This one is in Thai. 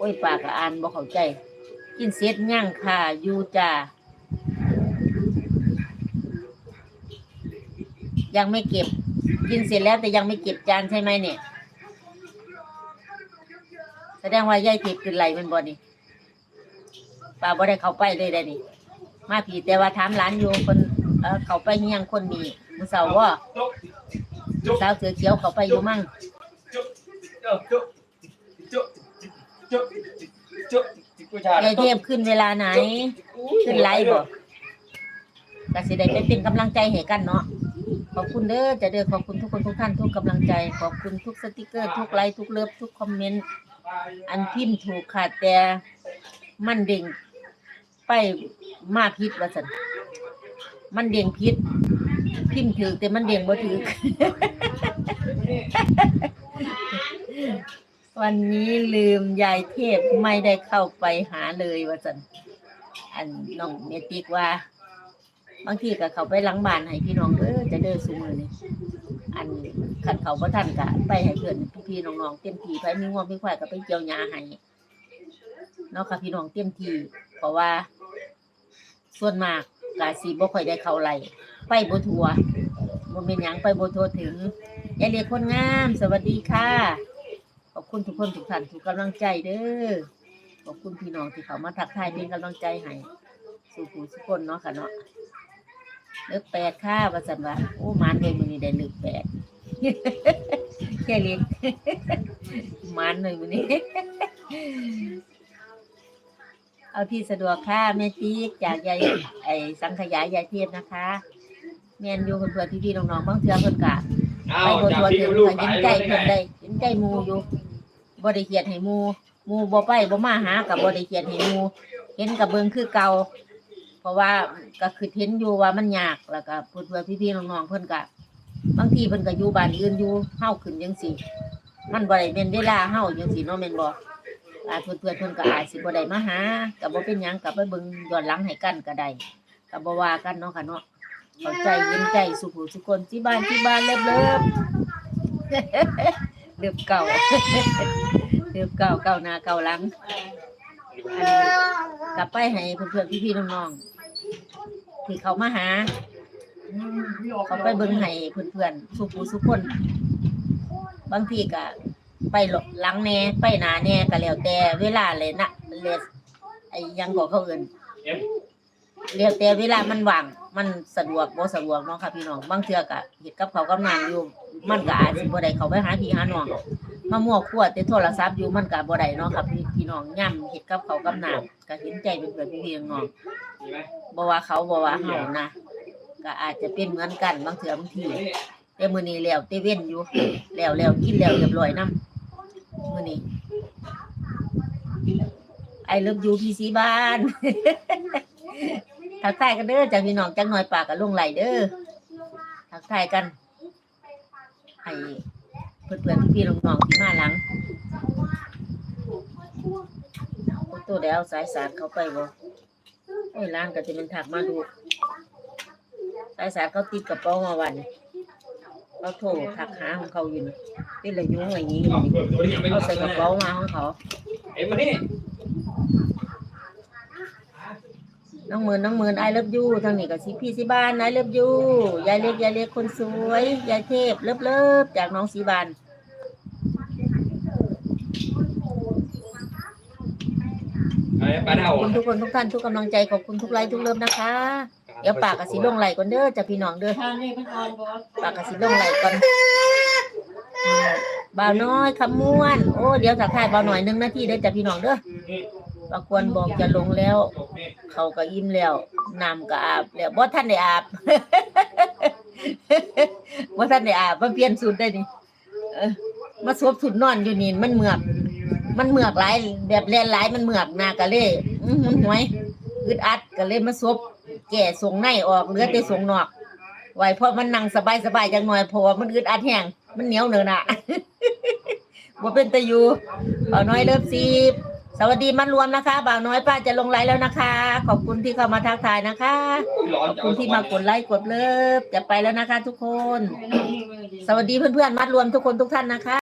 โอ้ยปากก็อ่านบ่เข้าใจ กินเสร็จย่างค่ะอยู่จ้ายังไม่เก็บ กินเสร็จแล้วแต่ยังไม่เก็บจานใช่ไหมเนี่ย แสดงว่ายายทิพย์ขึ้นไหลมันบ่นี่ป้าบ่ได้เข้าไปเลยได้นี่มาผีแต่ว่าถามร้านอยู่คนเออเขาไปเฮียงคนนี้มื้อเสาร์ว่าสาวเสือเขียวเขาไปอยู่มั่ง ยายเทพขึ้นเวลาไหน ขึ้นไลฟ์บ่ก็สิได้ไปเป็นกำลังใจให้กันเนาะ ขอบคุณเด้อจะเด้อขอบคุณทุกคนทุกท่านทุกกำลังใจ ขอบคุณทุกสติกเกอร์ทุกไลค์ทุกเลิฟทุกคอมเมนต์ อันพิมพ์ถูกค่ะแต่มันเด้งไปมาผิดว่าซั่นมันเด้งผิดพิมพ์ถูกแต่มันเด้งบ่ถูก วันนี้ลืมยายเทพไม่ได้เข้าไปหาเลยว่าสันอันน้องเมติกว่า บางทีก็เขาไปหลังบ้านให้พี่น้องเด้อจะเด้อซุมือนี่อันขันเขาบ่ทันก็ไปให้เพื่อนพี่ๆน้องๆเต็มที่ไปมีง่วงมีควายก็ไปเกี่ยวหญ้าให้เนาะค่ะพี่น้องเต็มที่เพราะว่า ส่วนมากก็สิบ่ค่อยได้เข้าไหลไปบ่ทัวบ่เป็นหยังไปบ่ทัวถึงยายเรียกคนงาม สวัสดีค่ะ อบคุณทุกคนทุกท่านทุกกำลังใจเด้อขอบคุณพี่น้องที่เขามาทักทายเป็นกำลังใจให้สู่ผู้ทุกคนเนาะค่ะเนาะเลือกแปดค่ะว่าสันว่าโอ้มันเลยมือนี้ได้เลือกแปดแค่เล็กมันเลยมือนี้ เอาที่สะดวกค่ะแม่ติ๊กจากยายไอ้สังขยายยายเทียบนะคะแมนอยู่เพื่อนพี่ๆน้องๆบางเทื่อเพิ่อนกะไปบนตัวถึงก็เห็นใจเพิ่อนได้เห็นใจมูอยู่ บ่ได้เขียดให้หมูหมูบ่ไปบ่มาหากับบ่ได้เขียดให้หมูเห็นกับเบิงคือเก่าเพราะว่าก็คือเห็นอยู่ว่ามันยากแล้วก็เพื่อนๆพี่ๆน้องๆเพิ่อนก็บางทีเพิ่อนก็อยู่บ้านอื่นอยู่เฮาขึ้นจังซี่มันบ่ได้เป็นเวลาเฮาจังซี่เนาะแม่นบ่อาเพื่อนเพิ่อนก็อาจสิบ่ได้มาหาก็บ่เป็นหยังก็ไปเบิงย้อนหลังให้กันก็ได้ก็บ่ว่ากันเนาะค่ะเนาะเข้าใจเย็นใจสุขสุขคนที่บ้านที่บ้านเลิฟเลิฟ เดือบเก่า เดือบเก่าเก่าหนาเก่าหลังอันนี้กลับไปให้เพื่อนๆพี่ๆน้องๆที่เขามาหา เขาไปเบิ่งให้เพื่อนๆสุผู้สุคน บางทีก็ไปหลังแน่ไปหนาแน่ก็แล้วแต่เวลาเลยนะเลสไอ้ยังก็เขาเอิ้นแล้วแต่เวลามันว่าง มันสะดวกบ่สะดวกเนาะค่ะพี่น้อง บางเทื่อก็เฮ็ดกับเขาวกับน้ำอยู่ มันก็อาจสิบ่ได้เข้าไปหาพี่หาน้องมามั่วขวดแต่โทรศัพท์อยู่มันก็บ่ได้เนาะครับพี่พี่น้องย่ำเฮ็ดกับเขาวกับน้ำก็เห็นใจเป็นเพื่อนพี่ๆน้องบ่ว่าเขาบ่ว่าเฮานะก็อาจจะเป็นเหมือนกันบางเทื่อบางทีแต่มื้อนี้แล้วแต่เว้นอยู่ แล้วแล้วกินแล้วเรียบร้อยนํมื้อนี้ไอเลิฟยูพีซีบ้านทักทายกันเด้อจากพี่น้องจังหน่อยปากกับลุงไหลเด้อทักทายกัน ให้เพื่อนๆพี่ๆน้องๆที่มาหลังโอ้ตัวเดี๋ยวสายสารเขาไปบ่โอ้ยร้านก็จะเป็นถักมาดู สายสารเขาติดกระเป๋ามาวันเขาโทรถักหาของเขาอยู่นี่นี่เลยยุ่งอะไรอย่างนี้อยู่นี่เขาใส่กระเป๋ามาของเขาเอ็มมานี่ น้องหมื่นน้องหมื่นไอเลิฟยูทางนี้ก็สิพี่สิบานไอเลิฟยูยายเล็กยายเล็กคนสวยยายเทพเลิฟเลิฟจากน้องสีบานไอ้ปลาขเน่าอบคุณทุกคนทุกท่านทุกกำลังใจขอบคุณทุกไลค์ทุกเลิฟนะคะ เดี๋ยวปากกับสีลงไหลก่อนเด้อจากพี่น้องเด้อปากกับสีลงไหลก่อนอืมบ่าวน้อยคำม้วน โอ้เดี๋ยวสักทายบ่าวหน่อยหนึ่งนาทีเด้อจากพี่น้องเด้อ ปากควรบอกจะลงแล้ว เขาก็อิ่มแล้วน้ำก็อาบแล้วบ่ท่านได้อาบบ่ท่านได้อาบมาเปลี่ยนสูตรได้นี่มาสวมสูตรนอนอยู่นี่มันเหมือก มันเหมือกหลายแบบแลนหลายมันเหมือกหน้ากะเลยอื้อหือหวยอึดอัดก็เลยมาสวบแก่ส่งในออกเหลือแต่ส่งนอกไหวเพราะมันนั่งสบายสบายจังหน่อยเพราะว่ามันอึดอัดแห้งมันเหนียวเนินอะบ่เป็นตะยูบ่าน้อยเลิฟซีบ สวัสดีมันรวมนะคะบ่าวน้อยป้าจะลงไลฟ์แล้วนะคะ ขอบคุณที่เข้ามาทักทายนะคะขอบคุณที่มากดไลค์กดเลิฟจะไปแล้วนะคะ ทุกคน สวัสดีเพื่อนๆมัดรวมทุกคนทุกท่านนะคะ